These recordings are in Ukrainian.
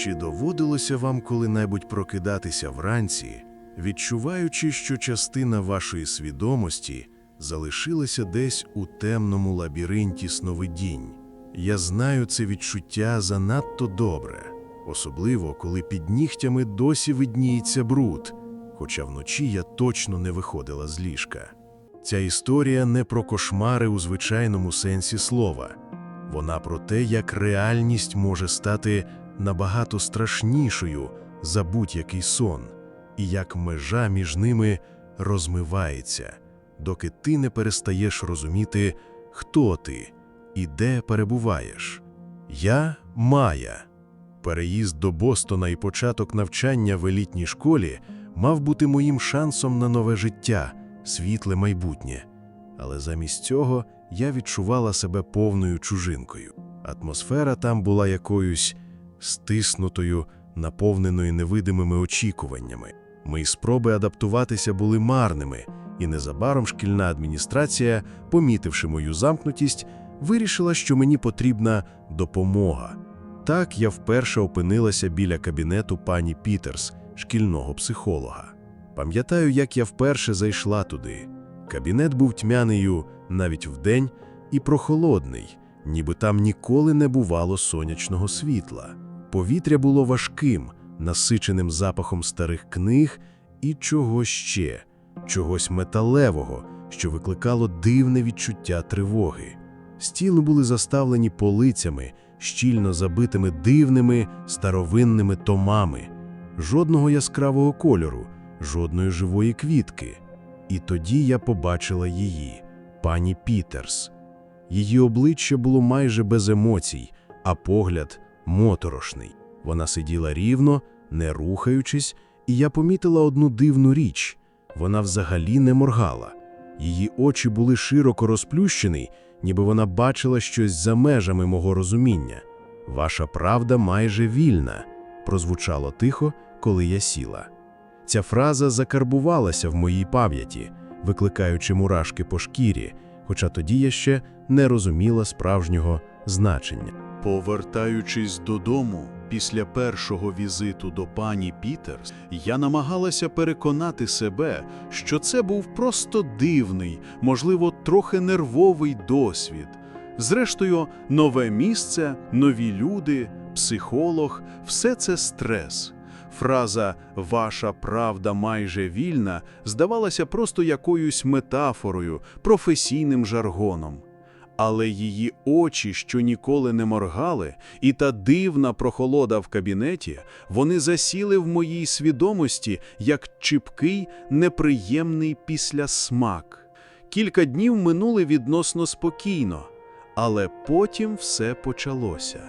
Чи доводилося вам коли-небудь прокидатися вранці, відчуваючи, що частина вашої свідомості залишилася десь у темному лабіринті сновидінь? Я знаю це відчуття занадто добре, особливо коли під нігтями досі видніється бруд, хоча вночі я точно не виходила з ліжка. Ця історія не про кошмари у звичайному сенсі слова. Вона про те, як реальність може стати набагато страшнішою за будь-який сон, і як межа між ними розмивається, доки ти не перестаєш розуміти, хто ти і де перебуваєш. Я Майя. Переїзд до Бостона і початок навчання в елітній школі мав бути моїм шансом на нове життя, світле майбутнє. Але замість цього я відчувала себе повною чужинкою. Атмосфера там була якоюсь стиснутою, наповненою невидимими очікуваннями. Мої спроби адаптуватися були марними, і незабаром шкільна адміністрація, помітивши мою замкнутість, вирішила, що мені потрібна допомога. Так я вперше опинилася біля кабінету пані Пітерс, шкільного психолога. Пам'ятаю, як я вперше зайшла туди. Кабінет був тьмяною навіть вдень і прохолодний, ніби там ніколи не бувало сонячного світла. Повітря було важким, насиченим запахом старих книг і чогось ще, чогось металевого, що викликало дивне відчуття тривоги. Стіли були заставлені полицями, щільно забитими дивними старовинними томами, жодного яскравого кольору, жодної живої квітки. І тоді я побачила її, пані Пітерс. Її обличчя було майже без емоцій, а погляд моторошний. Вона сиділа рівно, не рухаючись, і я помітила одну дивну річ вона взагалі не моргала. Її очі були широко розплющені, ніби вона бачила щось за межами мого розуміння. Ваша правда майже вільна, прозвучало тихо, коли я сіла. Ця фраза закарбувалася в моїй пам'яті, викликаючи мурашки по шкірі, хоча тоді я ще не розуміла справжнього значення. Повертаючись додому після першого візиту до пані Пітерс, я намагалася переконати себе, що це був просто дивний, можливо, трохи нервовий досвід. Зрештою, нове місце, нові люди, психолог все це стрес. Фраза Ваша правда майже вільна здавалася просто якоюсь метафорою, професійним жаргоном. Але її очі, що ніколи не моргали, і та дивна прохолода в кабінеті, вони засіли в моїй свідомості як чіпкий, неприємний післясмак. Кілька днів минули відносно спокійно, але потім все почалося.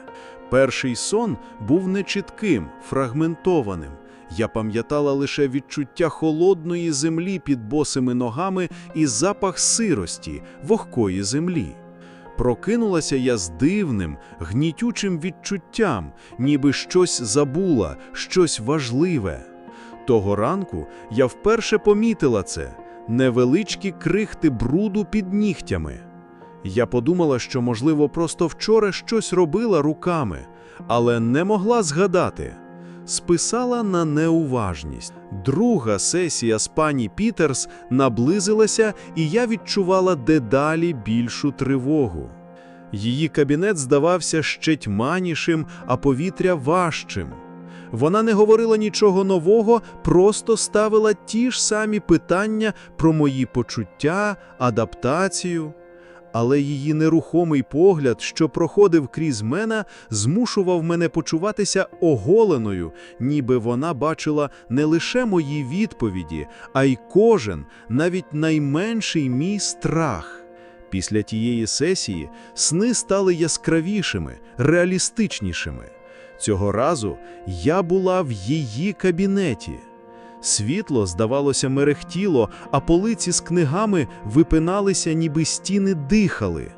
Перший сон був нечітким, фрагментованим. Я пам'ятала лише відчуття холодної землі під босими ногами і запах сирості, вогкої землі. Прокинулася я з дивним, гнітючим відчуттям, ніби щось забула, щось важливе. Того ранку я вперше помітила це невеличкі крихти бруду під нігтями. Я подумала, що, можливо, просто вчора щось робила руками, але не могла згадати. Списала на неуважність. Друга сесія з пані Пітерс наблизилася, і я відчувала дедалі більшу тривогу. Її кабінет здавався ще тьманішим, а повітря важчим. Вона не говорила нічого нового, просто ставила ті ж самі питання про мої почуття, адаптацію. Але її нерухомий погляд, що проходив крізь мене, змушував мене почуватися оголеною, ніби вона бачила не лише мої відповіді, а й кожен, навіть найменший мій страх. Після тієї сесії сни стали яскравішими, реалістичнішими. Цього разу я була в її кабінеті. Світло, здавалося, мерехтіло, а полиці з книгами випиналися, ніби стіни дихали.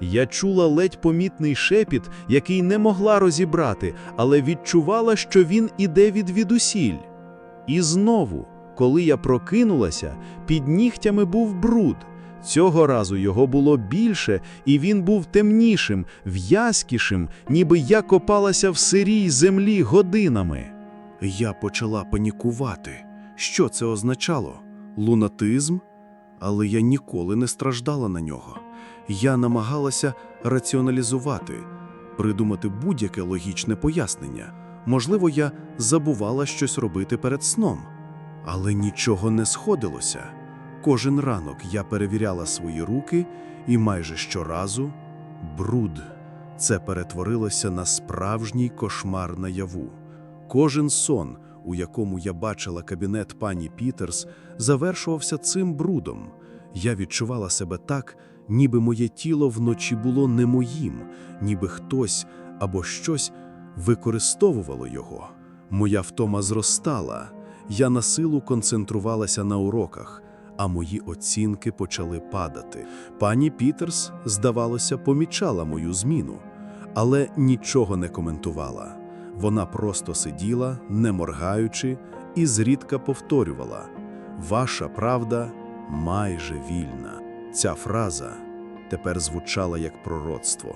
Я чула ледь помітний шепіт, який не могла розібрати, але відчувала, що він іде від відусіль. І знову, коли я прокинулася, під нігтями був бруд, Цього разу його було більше, і він був темнішим, в'язкішим, ніби я копалася в сирій землі годинами. Я почала панікувати. Що це означало? Лунатизм? Але я ніколи не страждала на нього. Я намагалася раціоналізувати, придумати будь-яке логічне пояснення. Можливо, я забувала щось робити перед сном. Але нічого не сходилося. Кожен ранок я перевіряла свої руки, і майже щоразу бруд. Це перетворилося на справжній кошмар наяву. Кожен сон, у якому я бачила кабінет пані Пітерс, завершувався цим брудом. Я відчувала себе так, ніби моє тіло вночі було не моїм, ніби хтось або щось використовувало його. Моя втома зростала, я на силу концентрувалася на уроках, а мої оцінки почали падати. Пані Пітерс, здавалося, помічала мою зміну, але нічого не коментувала. Вона просто сиділа, не моргаючи, і зрідка повторювала: Ваша правда майже вільна. Ця фраза тепер звучала як пророцтво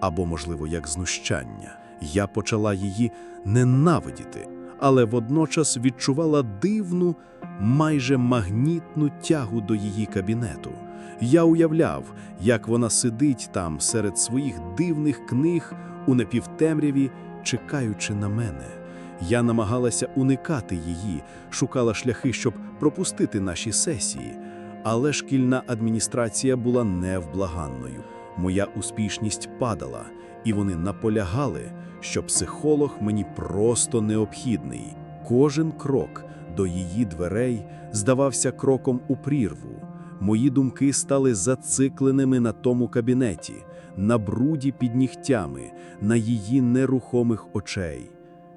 або, можливо, як знущання. Я почала її ненавидіти, але водночас відчувала дивну, майже магнітну тягу до її кабінету. Я уявляв, як вона сидить там серед своїх дивних книг у напівтемряві, чекаючи на мене. Я намагалася уникати її, шукала шляхи, щоб пропустити наші сесії. Але шкільна адміністрація була невблаганною. Моя успішність падала, і вони наполягали, що психолог мені просто необхідний. Кожен крок до її дверей здавався кроком у прірву. Мої думки стали зацикленими на тому кабінеті, на бруді під нігтями, на її нерухомих очей.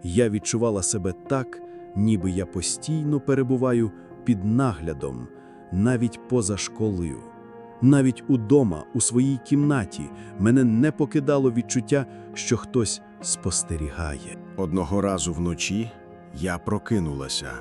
Я відчувала себе так, ніби я постійно перебуваю під наглядом, навіть поза школою. Навіть удома, у своїй кімнаті, мене не покидало відчуття, що хтось спостерігає. Одного разу вночі я прокинулася.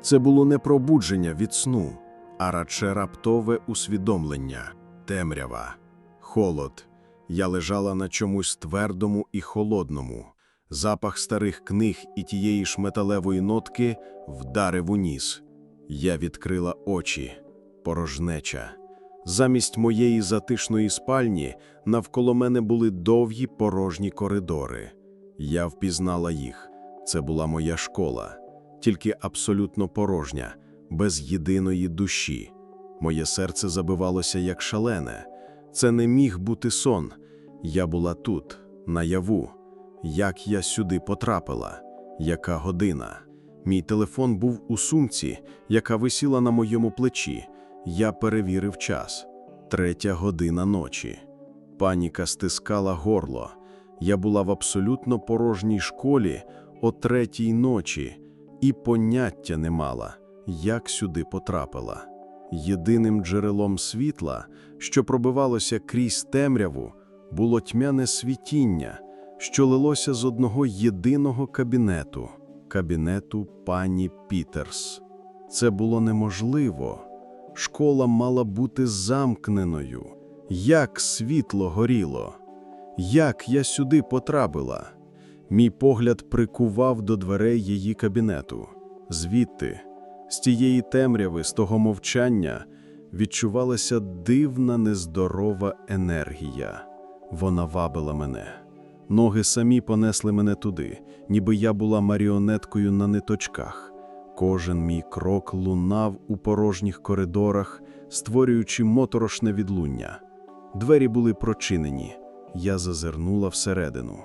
Це було не пробудження від сну, а радше раптове усвідомлення, темрява, холод. Я лежала на чомусь твердому і холодному. Запах старих книг і тієї ж металевої нотки вдарив у ніс. Я відкрила очі, порожнеча. Замість моєї затишної спальні навколо мене були довгі порожні коридори. Я впізнала їх. Це була моя школа, тільки абсолютно порожня, без єдиної душі. Моє серце забивалося як шалене. Це не міг бути сон. Я була тут, наяву. Як я сюди потрапила? Яка година? Мій телефон був у сумці, яка висіла на моєму плечі. Я перевірив час. Третя година ночі. Паніка стискала горло. Я була в абсолютно порожній школі о третій ночі і поняття не мала, як сюди потрапила. Єдиним джерелом світла, що пробивалося крізь темряву, було тьмяне світіння, що лилося з одного єдиного кабінету кабінету пані Пітерс. Це було неможливо. Школа мала бути замкненою. Як світло горіло, як я сюди потрапила. Мій погляд прикував до дверей її кабінету. Звідти, з тієї темряви, з того мовчання, відчувалася дивна нездорова енергія. Вона вабила мене. Ноги самі понесли мене туди, ніби я була маріонеткою на ниточках. Кожен мій крок лунав у порожніх коридорах, створюючи моторошне відлуння. Двері були прочинені. Я зазирнула всередину.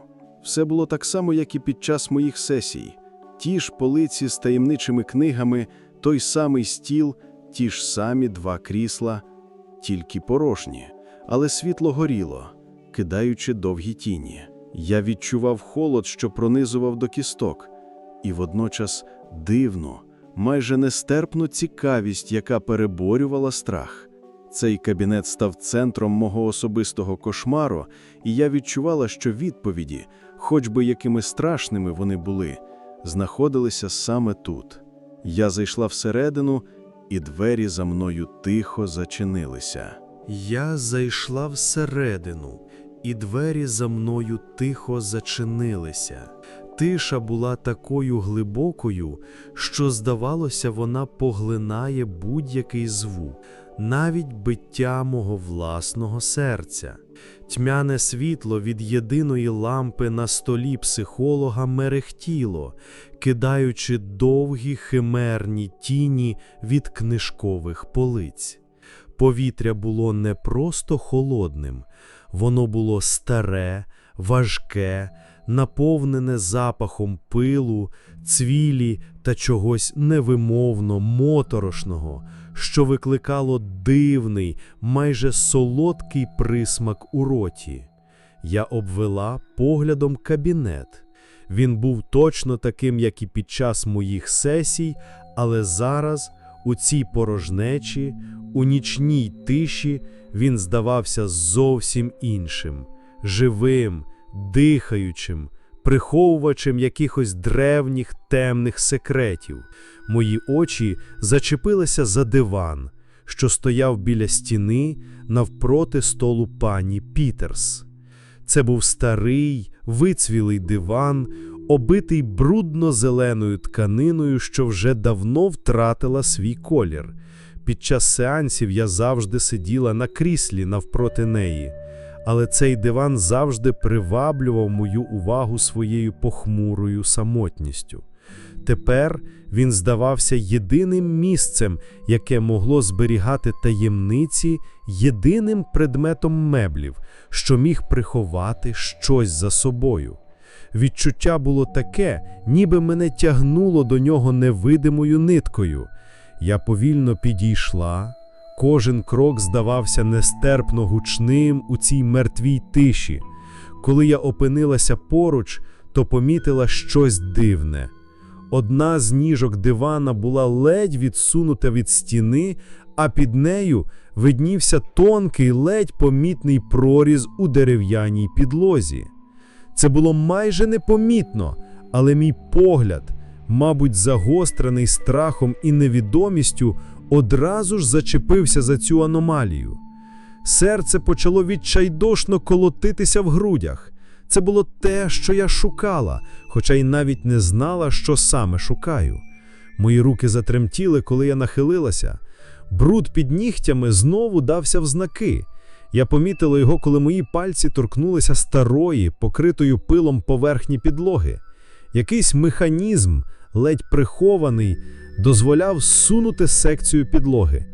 Все було так само, як і під час моїх сесій. Ті ж полиці з таємничими книгами, той самий стіл, ті ж самі два крісла, тільки порожні, але світло горіло, кидаючи довгі тіні. Я відчував холод, що пронизував до кісток, і водночас дивну, майже нестерпну цікавість, яка переборювала страх. Цей кабінет став центром мого особистого кошмару, і я відчувала, що відповіді, хоч би якими страшними вони були, знаходилися саме тут. Я зайшла всередину, і двері за мною тихо зачинилися. Я зайшла всередину, і двері за мною тихо зачинилися. Тиша була такою глибокою, що, здавалося, вона поглинає будь-який звук, навіть биття мого власного серця. Тьмяне світло від єдиної лампи на столі психолога мерехтіло, кидаючи довгі химерні тіні від книжкових полиць. Повітря було не просто холодним, воно було старе, важке, наповнене запахом пилу, цвілі та чогось невимовно моторошного, що викликало дивний, майже солодкий присмак у роті. Я обвела поглядом кабінет. Він був точно таким, як і під час моїх сесій, але зараз, у цій порожнечі, у нічній тиші, він здавався зовсім іншим, живим, дихаючим, приховувачем якихось древніх темних секретів. Мої очі зачепилися за диван, що стояв біля стіни навпроти столу пані Пітерс. Це був старий, вицвілий диван, обитий брудно-зеленою тканиною, що вже давно втратила свій колір. Під час сеансів я завжди сиділа на кріслі навпроти неї, але цей диван завжди приваблював мою увагу своєю похмурою самотністю. Тепер він здавався єдиним місцем, яке могло зберігати таємниці, єдиним предметом меблів, що міг приховати щось за собою. Відчуття було таке, ніби мене тягнуло до нього невидимою ниткою. Я повільно підійшла, кожен крок здавався нестерпно гучним у цій мертвій тиші. Коли я опинилася поруч, то помітила щось дивне. Одна з ніжок дивана була ледь відсунута від стіни, а під нею виднівся тонкий, ледь помітний проріз у дерев'яній підлозі. Це було майже непомітно, але мій погляд, мабуть, загострений страхом і невідомістю, одразу ж зачепився за цю аномалію. Серце почало відчайдошно колотитися в грудях. Це було те, що я шукала, хоча й навіть не знала, що саме шукаю. Мої руки затремтіли, коли я нахилилася. Бруд під нігтями знову дався в знаки. Я помітила його, коли мої пальці торкнулися старої, покритою пилом поверхні підлоги. Якийсь механізм, ледь прихований, дозволяв сунути секцію підлоги.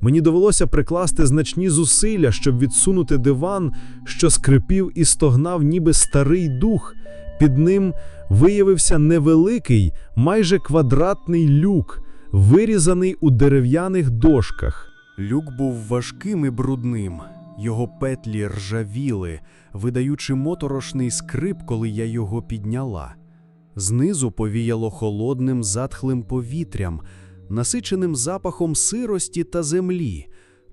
Мені довелося прикласти значні зусилля, щоб відсунути диван, що скрипів і стогнав, ніби старий дух. Під ним виявився невеликий, майже квадратний люк, вирізаний у дерев'яних дошках. Люк був важким і брудним. Його петлі ржавіли, видаючи моторошний скрип, коли я його підняла. Знизу повіяло холодним затхлим повітрям, насиченим запахом сирості та землі,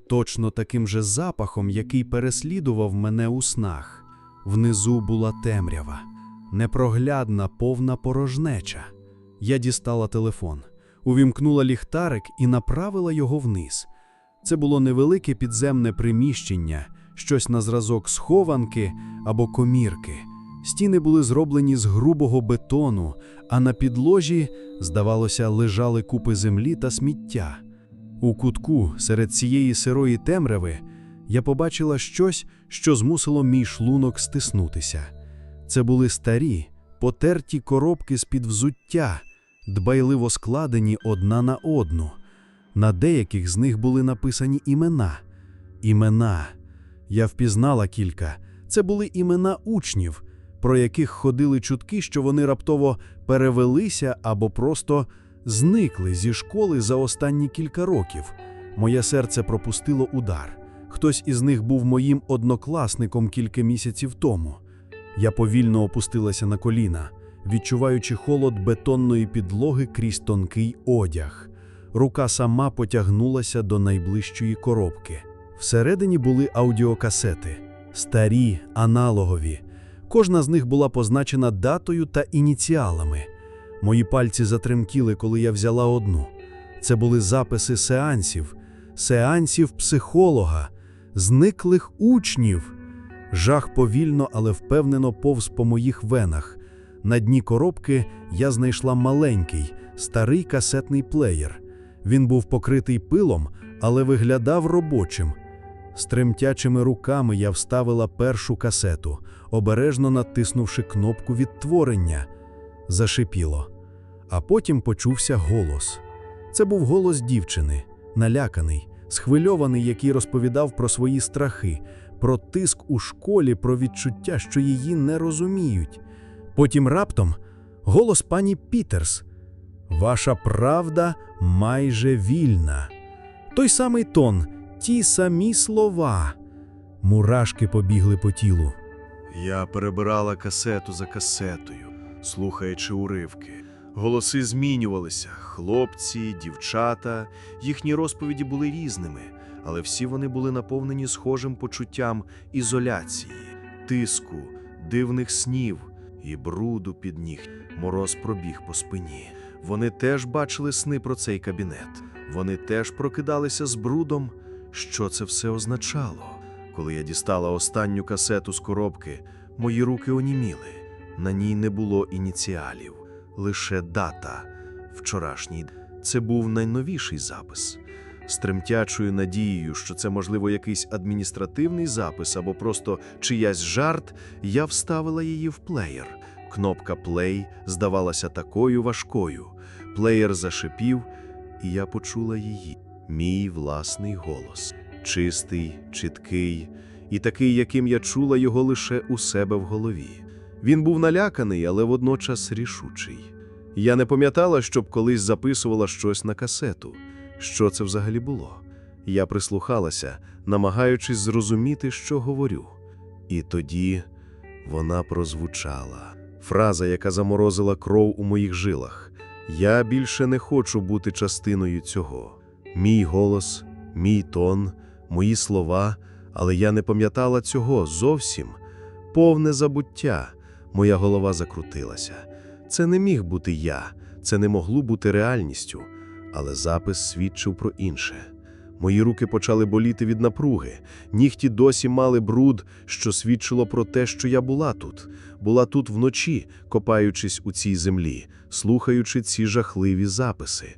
точно таким же запахом, який переслідував мене у снах. Внизу була темрява, непроглядна, повна порожнеча. Я дістала телефон, увімкнула ліхтарик і направила його вниз. Це було невелике підземне приміщення, щось на зразок схованки або комірки. Стіни були зроблені з грубого бетону, а на підложі, здавалося, лежали купи землі та сміття. У кутку серед цієї сирої темряви я побачила щось, що змусило мій шлунок стиснутися. Це були старі, потерті коробки з-під взуття, дбайливо складені одна на одну. На деяких з них були написані імена. Імена. Я впізнала кілька. Це були імена учнів, про яких ходили чутки, що вони раптово перевелися або просто зникли зі школи за останні кілька років. Моє серце пропустило удар. Хтось із них був моїм однокласником кілька місяців тому. Я повільно опустилася на коліна, відчуваючи холод бетонної підлоги крізь тонкий одяг. Рука сама потягнулася до найближчої коробки. Всередині були аудіокасети, старі, аналогові. Кожна з них була позначена датою та ініціалами. Мої пальці затремтіли, коли я взяла одну. Це були записи сеансів, сеансів психолога, Зниклих учнів. Жах повільно, але впевнено повз по моїх венах. На дні коробки я знайшла маленький, старий касетний плеєр. Він був покритий пилом, але виглядав робочим. З тремтячими руками я вставила першу касету, обережно натиснувши кнопку відтворення. Зашипіло. А потім почувся голос. Це був голос дівчини, наляканий, схвильований, який розповідав про свої страхи, про тиск у школі, про відчуття, що її не розуміють. Потім раптом голос пані Пітерс. Ваша правда майже вільна. Той самий тон, ті самі слова. Мурашки побігли по тілу. Я перебирала касету за касетою, слухаючи уривки. Голоси змінювалися: хлопці, дівчата. Їхні розповіді були різними, але всі вони були наповнені схожим почуттям ізоляції, тиску, дивних снів і бруду під ніг. Мороз пробіг по спині. Вони теж бачили сни про цей кабінет. Вони теж прокидалися з брудом. Що це все означало? Коли я дістала останню касету з коробки, мої руки оніміли. На ній не було ініціалів, лише дата. Вчорашній. Це був найновіший запис. З тремтячою надією, що це, можливо, якийсь адміністративний запис або просто чиясь жарт, я вставила її в плеєр. Кнопка «Play» здавалася такою важкою. Плеєр зашипів, і я почула її. Мій власний голос. Чистий, чіткий і такий, яким я чула його лише у себе в голові. Він був наляканий, але водночас рішучий. Я не пам'ятала, щоб колись записувала щось на касету. Що це взагалі було? Я прислухалася, намагаючись зрозуміти, що говорю. І тоді вона прозвучала. Фраза, яка заморозила кров у моїх жилах. Я більше не хочу бути частиною цього. Мій голос, мій тон, мої слова, але я не пам'ятала цього зовсім. Повне забуття. Моя голова закрутилася. Це не міг бути я, це не могло бути реальністю, але запис свідчив про інше. Мої руки почали боліти від напруги. Нігті досі мали бруд, що свідчило про те, що я була тут, була тут вночі, копаючись у цій землі, слухаючи ці жахливі записи.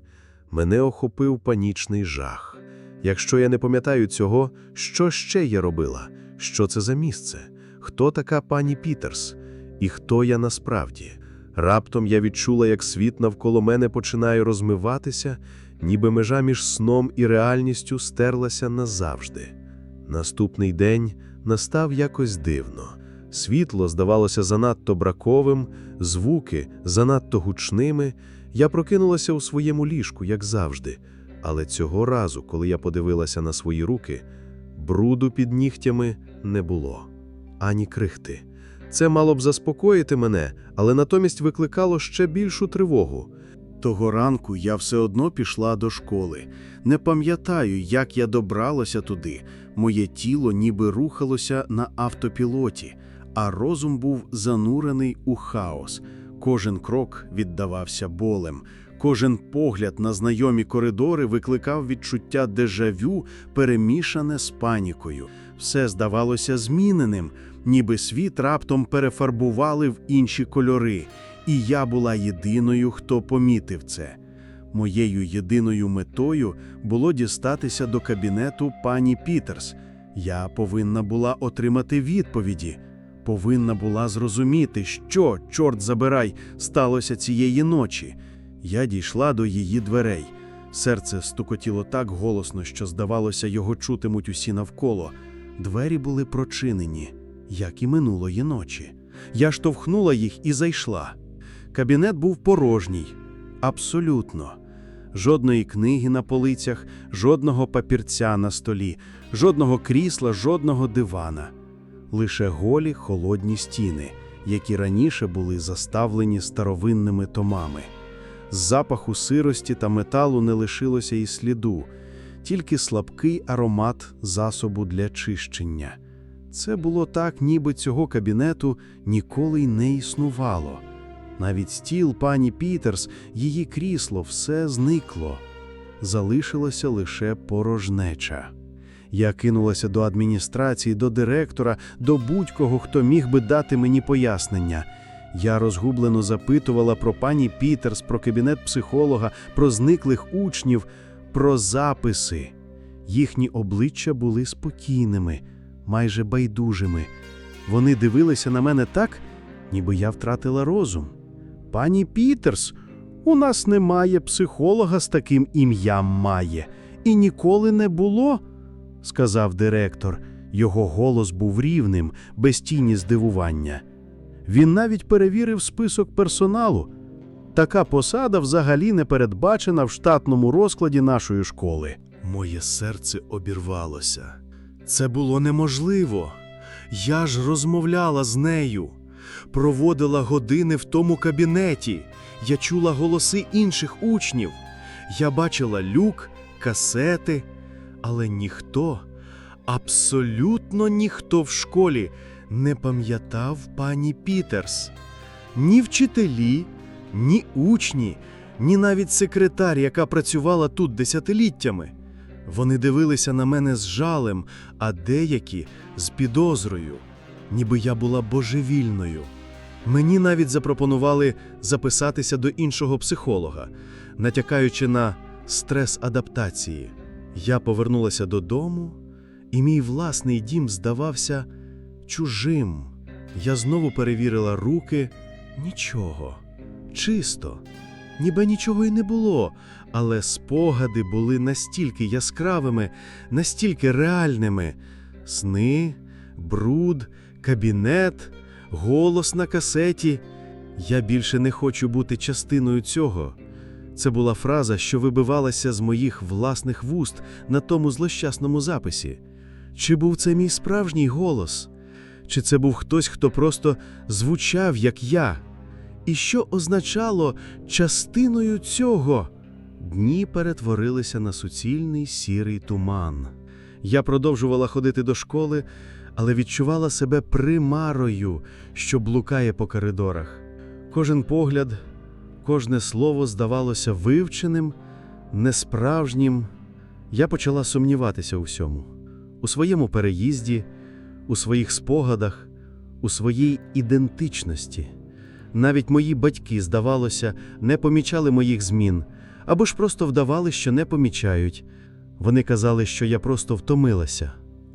Мене охопив панічний жах. Якщо я не пам'ятаю цього, що ще я робила? Що це за місце? Хто така пані Пітерс? І хто я насправді? Раптом я відчула, як світ навколо мене починає розмиватися, ніби межа між сном і реальністю стерлася назавжди. Наступний день настав якось дивно. Світло здавалося занадто браковим, звуки занадто гучними. Я прокинулася у своєму ліжку, як завжди. Але цього разу, коли я подивилася на свої руки, бруду під нігтями не було ані крихти. Це мало б заспокоїти мене, але натомість викликало ще більшу тривогу. Того ранку я все одно пішла до школи. Не пам'ятаю, як я добралася туди. Моє тіло ніби рухалося на автопілоті, а розум був занурений у хаос. Кожен крок віддавався болем. Кожен погляд на знайомі коридори викликав відчуття дежавю, перемішане з панікою. Все здавалося зміненим, ніби світ раптом перефарбували в інші кольори, і я була єдиною, хто помітив це. Моєю єдиною метою було дістатися до кабінету пані Пітерс. Я повинна була отримати відповіді, повинна була зрозуміти, що, чорт забирай, сталося цієї ночі. Я дійшла до її дверей. Серце стукотіло так голосно, що, здавалося, його чутимуть усі навколо. Двері були прочинені, як і минулої ночі. Я штовхнула їх і зайшла. Кабінет був порожній. Абсолютно. Жодної книги на полицях, жодного папірця на столі, жодного крісла, жодного дивана. Лише голі холодні стіни, які раніше були заставлені старовинними томами. З запаху сирості та металу не лишилося і сліду, тільки слабкий аромат засобу для чищення. Це було так, ніби цього кабінету ніколи й не існувало. Навіть стіл пані Пітерс, її крісло, все зникло. Залишилося лише порожнеча. Я кинулася до адміністрації, до директора, до будь-кого, хто міг би дати мені пояснення. Я розгублено запитувала про пані Пітерс, про кабінет психолога, про зниклих учнів, про записи. Їхні обличчя були спокійними, майже байдужими. Вони дивилися на мене так, ніби я втратила розум. Пані Пітерс, у нас немає психолога з таким ім'ям має, і ніколи не було, сказав директор. Його голос був рівним, без тіні здивування. Він навіть перевірив список персоналу. Така посада взагалі не передбачена в штатному розкладі нашої школи. Моє серце обірвалося. Це було неможливо. Я ж розмовляла з нею, проводила години в тому кабінеті. Я чула голоси інших учнів. Я бачила люк, касети, але ніхто, абсолютно ніхто в школі не пам'ятав пані Пітерс. Ні вчителі, ні учні, ні навіть секретар, яка працювала тут десятиліттями. Вони дивилися на мене з жалем, а деякі з підозрою, ніби я була божевільною. Мені навіть запропонували записатися до іншого психолога, натякаючи на стрес адаптації. Я повернулася додому, і мій власний дім здавався чужим. Я знову перевірила руки нічого, чисто, ніби нічого й не було, але спогади були настільки яскравими, настільки реальними. Сни, бруд, кабінет, голос на касеті. Я більше не хочу бути частиною цього. Це була фраза, що вибивалася з моїх власних вуст на тому злощасному записі. Чи був це мій справжній голос? Чи це був хтось, хто просто звучав, як я? І що означало частиною цього? Дні перетворилися на суцільний сірий туман. Я продовжувала ходити до школи, але відчувала себе примарою, що блукає по коридорах. Кожен погляд, кожне слово здавалося вивченим, несправжнім. Я почала сумніватися у всьому, у своєму переїзді, у своїх спогадах, у своїй ідентичності. Навіть мої батьки, здавалося, не помічали моїх змін, або ж просто вдавали, що не помічають. Вони казали, що я просто втомилася.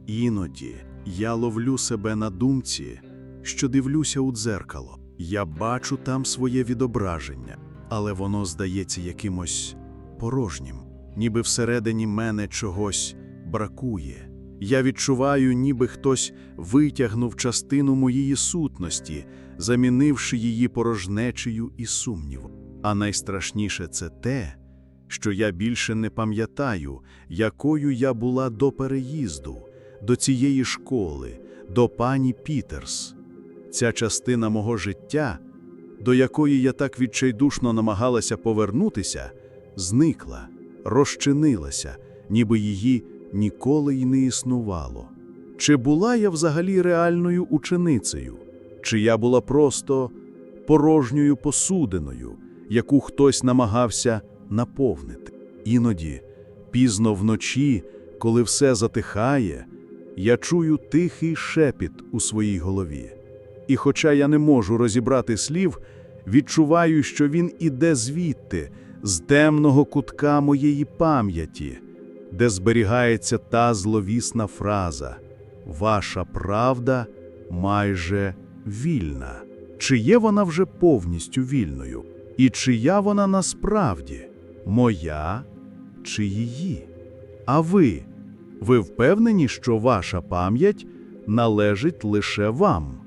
Іноді я ловлю себе на думці, що дивлюся у дзеркало. Я бачу там своє відображення, але воно здається якимось порожнім, ніби всередині мене чогось бракує. Я відчуваю, ніби хтось витягнув частину моєї сутності, замінивши її порожнечею і сумнівом. А найстрашніше це те, що я більше не пам'ятаю, якою я була до переїзду, до цієї школи, до пані Пітерс. Ця частина мого життя, до якої я так відчайдушно намагалася повернутися, зникла, розчинилася, ніби її ніколи й не існувало. Чи була я взагалі реальною ученицею, чи я була просто порожньою посудиною, яку хтось намагався наповнити. Іноді, пізно вночі, коли все затихає, я чую тихий шепіт у своїй голові. І хоча я не можу розібрати слів, відчуваю, що він іде звідти, з темного кутка моєї пам'яті, де зберігається та зловісна фраза Ваша правда майже вільна. Чи є вона вже повністю вільною? І чия вона насправді моя чи її? А ви? Ви впевнені, що ваша пам'ять належить лише вам?